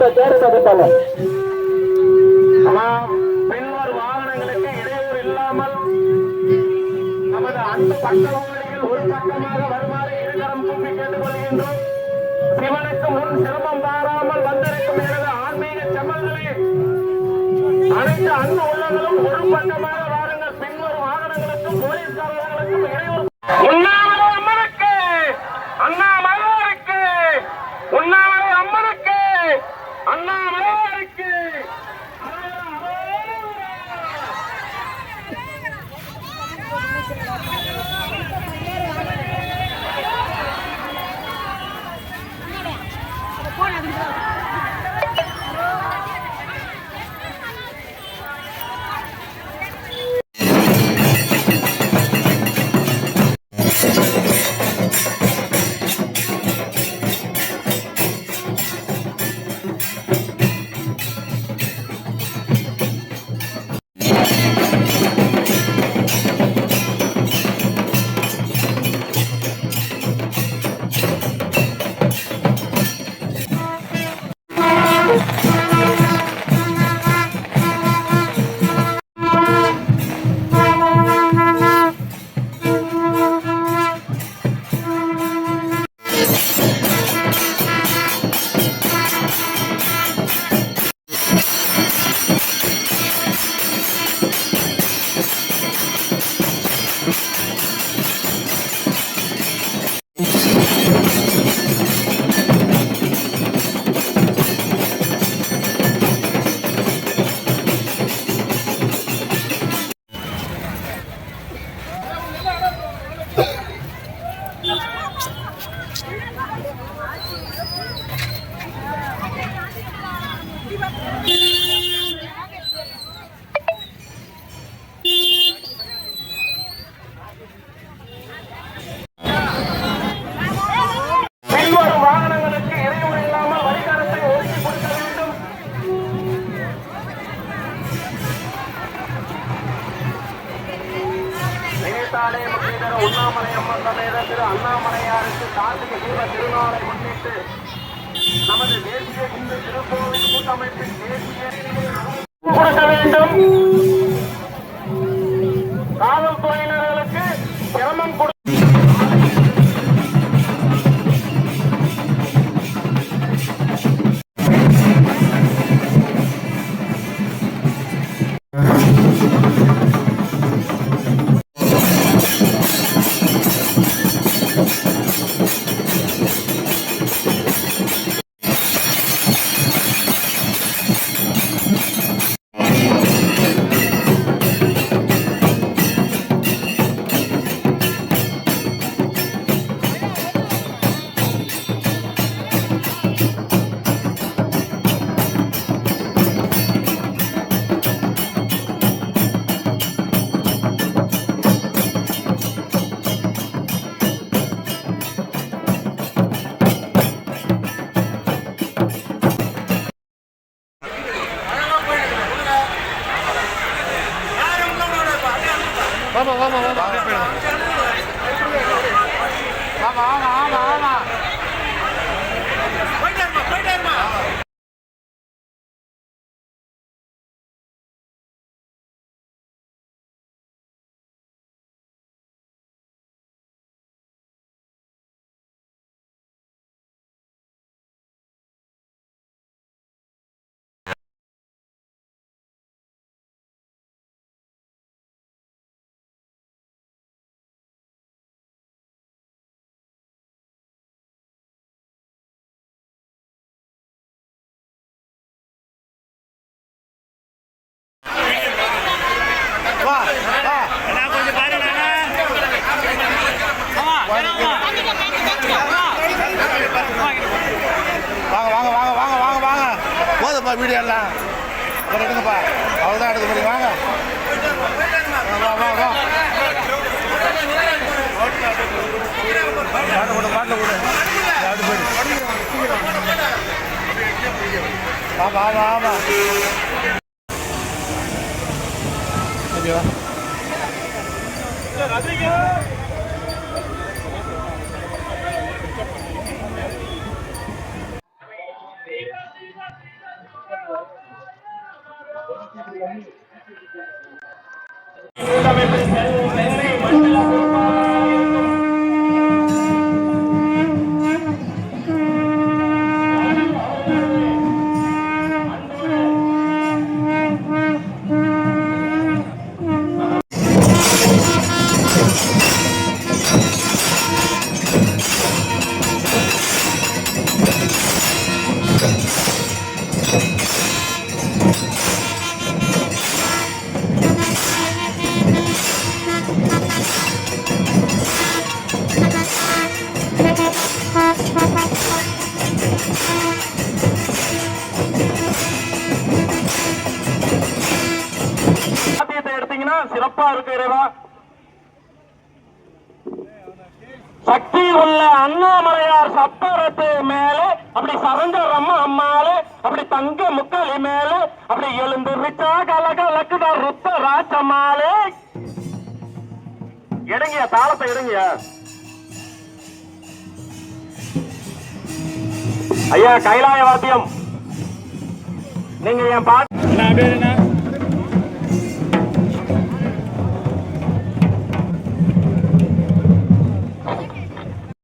தேர்ந்த தேர்ந்தெடுப்பாங்க பின்வர் வாகனங்களுக்கு இடையூறு இல்லாமல் நமது அந்த பக்கங்களில் ஒரு பக்கமாக வருமாறு இருகரம் கூப்பி கேட்டுக்கொள்கின்றோம். சிவனுக்கு முன் சிரமம் தாராமல் வந்திருக்கும் எனது ஆன்மீக செம்மல்களே அனைத்து அன்பு உள்ளங்களும் ஒரு பக்கமாக Thank you. நினைத்தாலே முக்கியதர உண்ணாமலை அம்மன் சமேத திரு அண்ணாமலையாருக்கு கார்த்திகை தீப திருநாளை முன்னிட்டு நமது தேசிய இந்து திருக்கோவில் கூட்டமைப்பின் தேசிய கொடுக்க வேண்டும் போதும்ப்பா வீடியோ எல்லாம் அப்புறம் எடுங்கப்பா அவ்வளோதான் எடுக்க முடியும் வாங்க. வா வா வா பாட்டு கொடு பாட்டு கொடு அப்படி போயிடு வா வா சிறப்பா இருக்கிறதா சக்தி உள்ள அண்ணாமலையார் சப்பரத்து மேலே அப்படி சரஞ்சரம்மா அம்மாலே அப்படி தங்க முக்களி மேலே அப்படி எழுந்து எழுந்துருச்சா கலகலக்குட ருத்த ராஜமாலே எடுங்கயா தாளத்தை எடுங்கயா ஐயா கைலாய வாத்தியம் நீங்க என் பாட்டு என்ன?